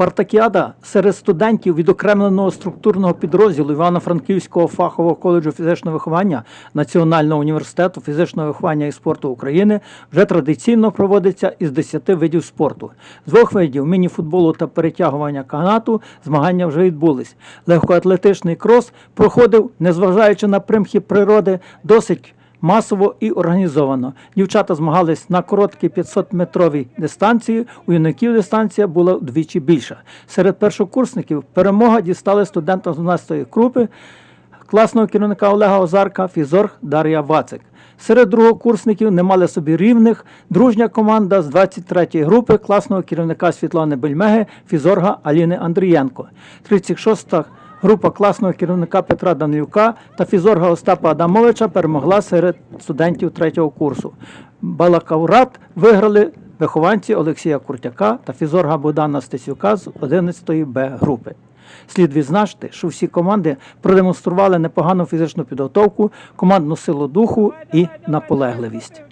Спартакіада серед студентів відокремленого структурного підрозділу Івано-Франківського фахового коледжу фізичного виховання Національного університету фізичного виховання і спорту України вже традиційно проводиться із 10 видів спорту. З двох видів міні-футболу та перетягування канату змагання вже відбулись. Легкоатлетичний крос проходив, незважаючи на примхи природи, досить масово і організовано. Дівчата змагались на короткій 500-метровій дистанції. У юнаків дистанція була вдвічі більша. Серед першокурсників перемога дістали студентам з 12-ї групи класного керівника Олега Озарка, фізорг Дар'я Вацик. Серед другокурсників не мали собі рівних дружня команда з 23-ї групи класного керівника Світлани Бельмеги, фізорга Аліни Андрієнко. 36-та група класного керівника Петра Данилюка та фізорга Остапа Адамовича перемогла серед студентів третього курсу. Балакаврат виграли вихованці Олексія Куртяка та фізорга Богдана Стецюка з 11-ї Б групи. Слід відзначити, що всі команди продемонстрували непогану фізичну підготовку, командну силу духу і наполегливість.